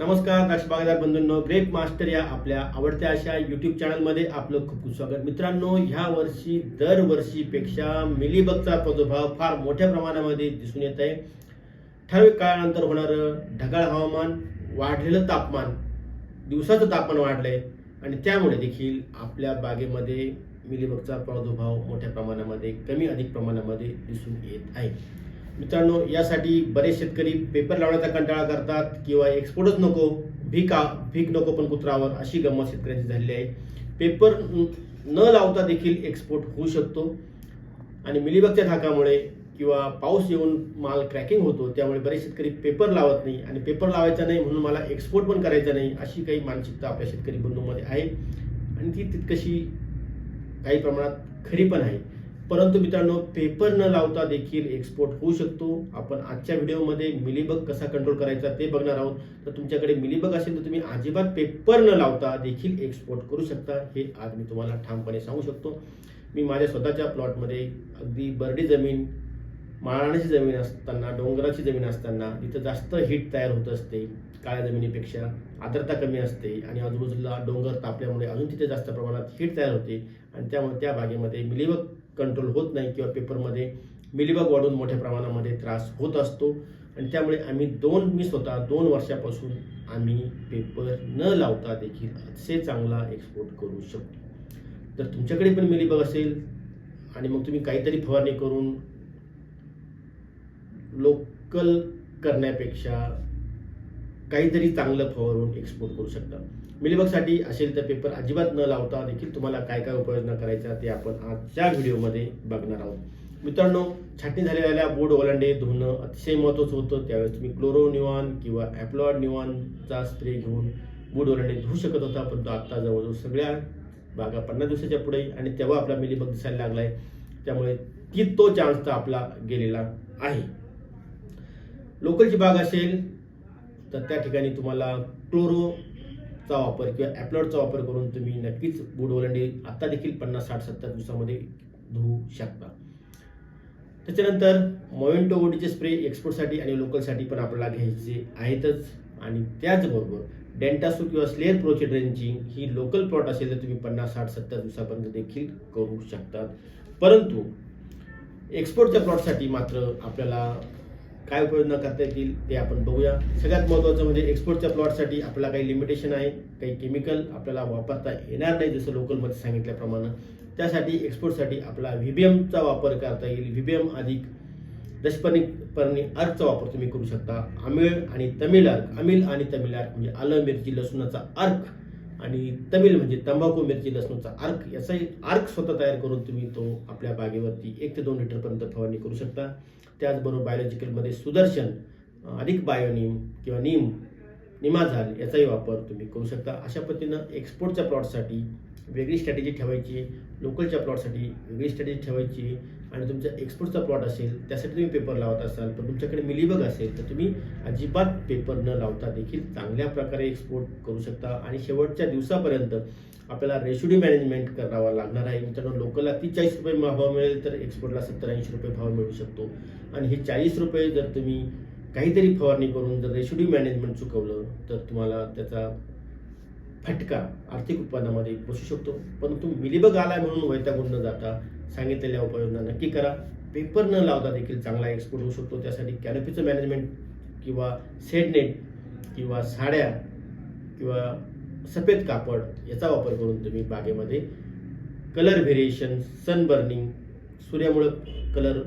नमस्कार द्राक्ष बागदार बंधूंनो grep master या आपल्या आवडत्या अशा युट्यूब चॅनलमध्ये आपलं खूप खूप स्वागत. मित्रांनो ह्या वर्षी दरवर्षीपेक्षा मिलीबगचा प्रादुर्भाव फार मोठ्या प्रमाणामध्ये दिसून येत आहे. ठराविक काळानंतर होणारं ढगाळ हवामान वाढलेलं तापमान दिवसाचं तापमान वाढलंय आणि त्यामुळे देखील आपल्या बागेमध्ये मिलीबगचा प्रादुर्भाव मोठ्या प्रमाणामध्ये कमी अधिक प्रमाणामध्ये दिसून येत आहे. मित्रांनो यासाठी बरेच शेतकरी पेपर लावण्याचा कंटाळा करतात किंवा एक्सपोर्टच नको भीक आ- भीक नको पण कुत्रावर अशी गंमत शेतकऱ्यांची झालेली आहे. पेपर न लावता देखील एक्सपोर्ट होऊ शकतो. आणि मिलीबगच्या धाकामुळे किंवा पाऊस येऊन माल क्रॅकिंग होतो त्यामुळे बरेच शेतकरी पेपर लावत नाही. आणि पेपर लावायचा नाही म्हणून मला एक्सपोर्ट पण करायचा नाही अशी काही मानसिकता आपल्या शेतकरी बंधूंमध्ये आहे. आणि ती तितकशी काही प्रमाणात खरी पण आहे. परंतु मित्रांनो पेपर न लावता देखील एक्सपोर्ट होऊ शकतो. आपण आजच्या व्हिडिओमध्ये मिलीबग कसा कंट्रोल करायचा ते बघणार आहोत. तर तुमच्याकडे मिलीबग असेल तर तुम्ही अजिबात पेपर न लावता देखील एक्सपोर्ट करू शकता. हे आज मी तुम्हाला ठामपणे सांगू शकतो. मी माझ्या स्वतःच्या प्लॉटमध्ये अगदी बर्डी जमीन माळाण्याची जमीन असताना डोंगराची जमीन असताना तिथं जास्त हीट तयार होत असते. काळ्या जमिनीपेक्षा आर्द्रता कमी असते आणि आजूबाजूला डोंगर तापल्यामुळे अजून तिथे जास्त प्रमाणात हीट तयार होते आणि त्यामुळे त्या बागेमध्ये मिलीबग कंट्रोल होत नाही किंवा पेपरमध्ये मिलीबग वाढून मोठ्या प्रमाणामध्ये त्रास होत असतो. आणि त्यामुळे आम्ही दोन मी स्वतः दोन वर्षापासून आम्ही पेपर न लावता देखील असे चांगला एक्सपोर्ट करू शकतो. तर तुमच्याकडे पण मिलीबग असेल आणि मग तुम्ही काहीतरी फवारणी करून लोकल करण्यापेक्षा काहीतरी चांगलं फवारून एक्सपोर्ट करू शकता. मिलीबगसाठी असेल तर पेपर अजिबात न लावता देखील तुम्हाला काय काय उपाययोजना करायच्या ते आपण आजच्या व्हिडिओमध्ये बघणार आहोत. मित्रांनो छाटणी झालेल्या बोर्ड ओलांडे धुणं अतिशय महत्त्वाचं होतं. त्यावेळेस तुम्ही क्लोरोनिवान किंवा ॲप्लॉड निवानचा स्प्रे घेऊन बोर्ड ओलांडे धुवू शकत होता परंतु आत्ता जवळजवळ सगळ्या बागा पन्नास दिवसाच्या पुढे आणि तेव्हा आपला मिलीबग दिसायला लागला आहे त्यामुळे ती तो चान्स तर आपला गेलेला आहे. लोकलची बाग असेल तर त्या ठिकाणी तुम्हाला क्लोरोचा वापर किंवा ॲप्लॉडचा वापर करून तुम्ही नक्कीच बूड ओलांडी आत्ता देखील पन्नास साठ सत्तर दिवसामध्ये धुवू शकता. त्याच्यानंतर मोवेंटो ओडीचे स्प्रे एक्सपोर्टसाठी आणि लोकलसाठी पण आपल्याला घ्यायचे आहेतच. आणि त्याचबरोबर डेंटासू किंवा स्लेअर प्रोचे ड्रेंचिंग ही लोकल प्लॉट असेल तर तुम्ही पन्नास साठ सत्तर दिवसापर्यंत देखील करू शकतात परंतु एक्सपोर्टच्या प्लॉटसाठी मात्र आपल्याला काय उपयोजना करता येतील ते आपण बघूया. सगळ्यात महत्त्वाचं म्हणजे एक्सपोर्टच्या प्लॉटसाठी आपल्याला काही लिमिटेशन आहे काही केमिकल आपल्याला वापरता येणार नाही जसं लोकलमध्ये सांगितल्याप्रमाणे. त्यासाठी एक्सपोर्टसाठी आपला व्हीबीएमचा वापर करता येईल. व्हीबीएम अधिक दशपर्णी पर्णी अर्कचा वापर तुम्ही करू शकता. आमिळ आणि तमिळ अर्क. अमिल आणि तमिळ अर्क म्हणजे आलं मिरची लसूणाचा अर्क. आणि तमिळ म्हणजे तंबाखू मिरची लसणूचा अर्क याचाही अर्क स्वतः तयार करून तुम्ही तो आपल्या बागेवरती एक ते दोन लिटरपर्यंत फवारणी करू शकता. त्याचबरोबर बायोलॉजिकलमध्ये सुदर्शन अधिक बायोनिम किंवा नीम निमाझाल याचाही वापर तुम्ही करू शकता. अशा पद्धतीनं एक्सपोर्टच्या प्लॉटसाठी वेगळी स्ट्रॅटेजी ठेवायची लोकलच्या प्लॉटसाठी वेगळी स्ट्रॅटेजी ठेवायची. आणि तुमचा एक्सपोर्टचा प्लॉट असेल त्यासाठी तुम्ही पेपर लावत असाल पण तुमच्याकडे मिलीबग असेल तर तुम्ही अजिबात पेपर न लावता देखील चांगल्या प्रकारे एक्सपोर्ट करू शकता. आणि शेवटच्या दिवसापर्यंत आपल्याला रेशुडी मॅनेजमेंट करावा लागणार आहे. मित्रांनो लोकलला ती चाळीस रुपये भाव मिळेल तर एक्सपोर्टला सत्तर ऐंशी रुपये भाव मिळू शकतो. आणि हे चाळीस रुपये जर तुम्ही काहीतरी फवारणी करून जर रेशुडी मॅनेजमेंट चुकवलं तर तुम्हाला त्याचा फटका आर्थिक उत्पन्नामध्ये बसू शकतो. परंतु मिलीबग आलाय म्हणून वैतागून न जाता सांगितलेल्या उपाययोजना नक्की करा. पेपर न लावता देखील चांगला एक्सपोर्ट होऊ शकतो. त्यासाठी कॅनोपीचं मॅनेजमेंट किंवा सेडनेट किंवा साड्या किंवा सफेद कापड याचा वापर करून तुम्ही बागेमध्ये कलर व्हेरिएशन सन बर्निंग सूर्यामुळं कलर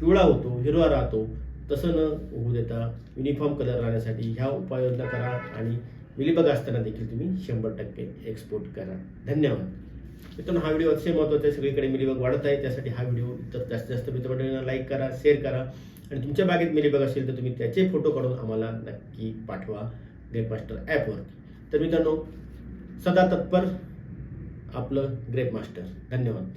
पिवळा होतो हिरवा राहतो तसं न होऊ देता युनिफॉर्म कलर राहण्यासाठी ह्या उपाययोजना करा आणि मिलीबग असताना देखील तुम्ही शंभर टक्के एक्सपोर्ट करा. धन्यवाद. मित्रांनो हा व्हिडिओ अतिशय महत्त्वाचा आहे. सगळीकडे मिलीबग वाढत आहे. त्यासाठी हा व्हिडिओ तर जास्तीत जास्त मित्रमंडळींना लाईक करा शेअर करा. आणि तुमच्या बागेत मिलीबग असेल तर तुम्ही त्याचे फोटो काढून आम्हाला नक्की पाठवा ग्रेपमास्टर ॲपवरती तर मित्रांनो सदा तत्पर आपलं ग्रेपमास्टर धन्यवाद.